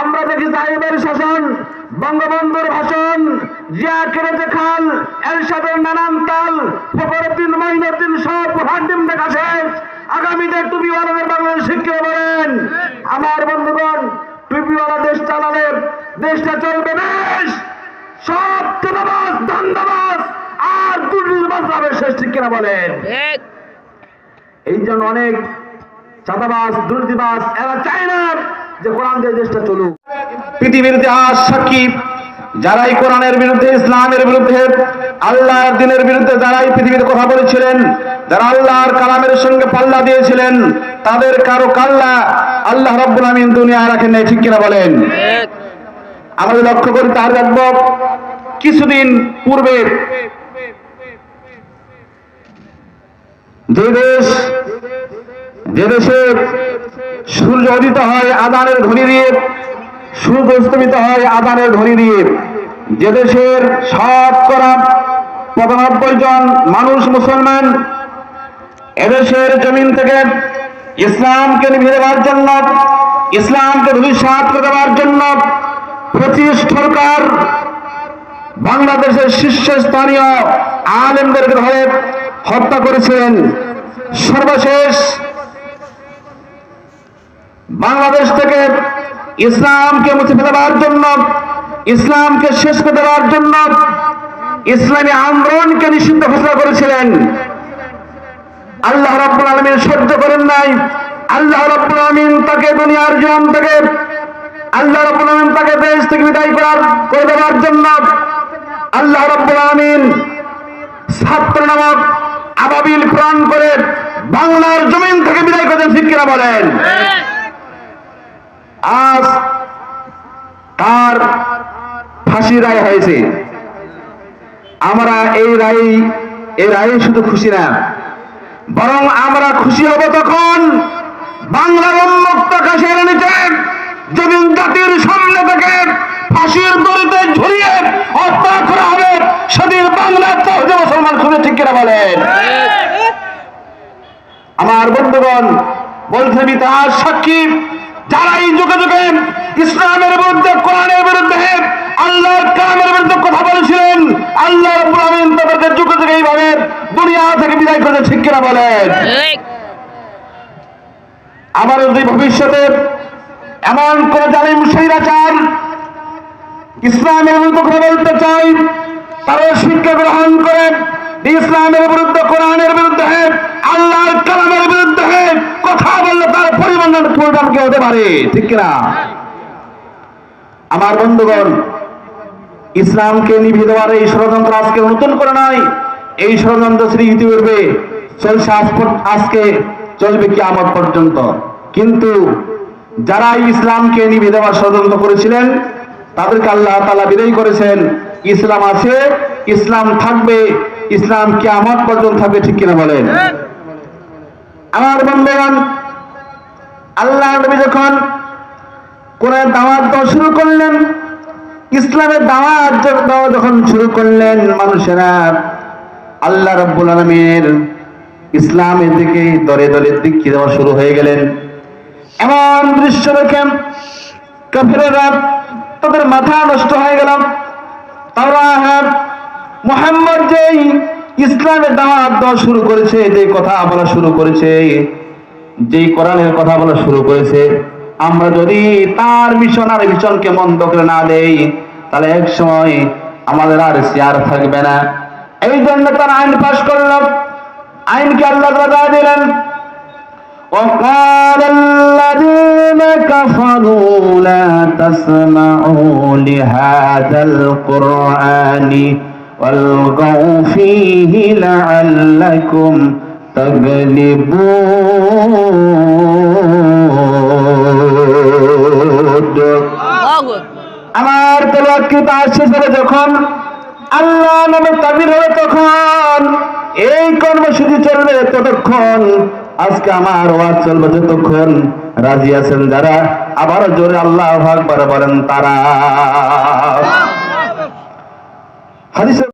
আমরা দেখি সাহেবের শাসন বঙ্গবন্ধুর ভাষণ জিয়া কেরেজে খান এরশাদের নানান তাল ফখরুদ্দিন মঈনুদ্দিন সব হাড্ডিম দেখা শেষ। আগামীতে টুপিওয়ালাদের বাংলাদেশ শিক্ষা বলেন? আমার বন্ধুগণ টুপিওয়ালা দেশ চালালে দেশটা চলবে বেশ। সব চাঁদাবাজ ধান্দাবাজ আর দুর্নীতিবাজ হবে শেষ ঠিক কিনা বলেন? এই জন্য অনেক চাঁদাবাজ দুর্নীতিবাজ এরা চায় না। যে কোরআন দিয়ে দেশটা চলুক। পৃথিবীর ইতিহাস সাক্ষী যারাই কোরআনের বিরুদ্ধে, ইসলামের বিরুদ্ধে, আল্লাহর দিনের বিরুদ্ধে যারাই পৃথিবীতে কথা বলেছিলেন, যারা আল্লাহর কালামের সঙ্গে পাল্লা দিয়েছিলেন, তাদের কারও কাল্লা আল্লাহ রব্বুল আমিন দুনিয়ায় রাখেন নাই, ঠিক কিনা বলেন? আমাদের লক্ষ্য করি, তার দেখব কিছুদিন পূর্বে। যে দেশ, যে দেশে সূর্য উদিত হয় আদানের ধ্বনি দিয়ে, সূর্য অস্তমিত হয় আদানের ধ্বনি দিয়ে। যে দেশের শতকরা পঁচানব্বই জন মানুষ মুসলমান, এদেশের জমিন থেকে ইসলামকে নিভিয়ে দেওয়ার জন্য, ইসলামকে ধূলিসাৎ করে দেওয়ার জন্য পঁচিশ সরকার বাংলাদেশের শীর্ষস্থানীয় আলেমদেরকে ধরে হত্যা করেছিলেন। সর্বশেষ বাংলাদেশ থেকে ইসলামকে মুছে ফেলাবার জন্য, ইসলামকে শেষ করে দেওয়ার জন্য ইসলামী আন্দোলনকে নিষিদ্ধ ঘোষণা করেছিলেন। আল্লাহ রাব্বুল আলামিন সহ্য করেন নাই। আল্লাহ রাব্বুল আলামিন তাকে দুনিয়ার জীবন থেকে, আল্লাহ রাব্বুল আলামিন তাকে দেশ থেকে বিদায় করার, করে দেওয়ার জন্য আল্লাহ রাব্বুল আলামিন ছাত্র নামক আবাবিল প্রাণ করে বাংলার জমিন থেকে বিদায় করেন কিনা বলেন? আজ তার ফাঁসি রায় হয়েছে। আমরা এই রায় এই রায়ে শুধু খুশি না বরং আমরা খুশি হব তখন বাংলার উন্মুক্ত কাশের নিচে যেদিন জাতির সামনে থেকে ফাঁসির দড়িতে ঝুলিয়ে হত্যা করা হবে সেদিন বাংলার তহজে মুসলমান খুঁজে ঠিক কিনা বলেন? আমার বন্ধুগণ বলছেন ইতিহাস সাক্ষী যারা এই যুগে যুগে ইসলামের বিরুদ্ধে কোরআনের বিরুদ্ধে আল্লাহর কালামের বিরুদ্ধে কথা বলেছিলেন আল্লাহ আমিন তাদেরকে যুগে যুগে এইভাবে দুনিয়া থেকে বিদায় করে ঠিক কিনা বলেন? আবার যদি ভবিষ্যতে এমন কোন জালিম স্বৈরাচার ইসলামের বিরুদ্ধে কথা বলতে চাই তারা শিক্ষা গ্রহণ করে ইসলামের বিরুদ্ধে কোরআনের বিরুদ্ধে আল্লাহর কালামের বিরুদ্ধে কথা বললে তার পরিমাণ পরিণাম কি হতে পারে, ঠিক কিনা? আমার বন্ধুগণ, ইসলামকে নিভিয়ে দেওয়ার এই ষড়যন্ত্র আজকে নতুন করে নয় এই ষড়যন্ত্র শ্রী ইতিপূর্বে চলছে আজকে চলবে কি আমার পর্যন্ত। কিন্তু যারা ইসলামকে নিভিয়ে দেওয়ার ষড়যন্ত্র করেছিলেন, তাদেরকে আল্লাহ তালা বিদায় করেছেন। ইসলাম আছে, ইসলাম থাকবে, ইসলাম কি আমার পর্যন্ত থাকবে, ঠিক কিনা বলেন? আমার বন্ধুগণ আল্লাহ নবী যখন কোরআন দাওয়াত দেওয়া শুরু করলেন, ইসলামের দাওয়াত দেওয়া যখন শুরু করলেন মানুষেরা, আল্লাহ রব্বুল আলমীর ইসলামের দিকে দরে দরে দিকে দেওয়া শুরু হয়ে গেলেন। এমন দৃশ্য দেখেন কাফেরেরা তাদের মাথা নষ্ট হয়ে গেল। তারা মোহাম্মদ যেই ইসলামের দাওয়াত দেওয়া শুরু করেছে যে কথা বলা শুরু করেছে যেই কোরআনের কথা বলা শুরু করেছে আমরা যদি তার মিশন আর মিশনকে মন্দ করে না দেই তাহলে এক সময় আমাদের আর চেয়ার থাকবে না এই জন্য তার আইন পাশ করল আইনকে আল্লাহ তাআলা দিলেন وقال الذين كفروا لا تسمعوا لهذا القرآن والغوا فيه لعلكم আমার তলোয়ার কি পাশ শেষে যখন? আল্লাহ নামে তাবির হবে তখন। এই কর্মসূচি চলবে ততক্ষণ। আজকে আমার ওয়াজ চলবে যতক্ষণ। রাজি আছেন যারা? আবার জোরে আল্লাহ ভাগ বলেন তারা। হাদিসের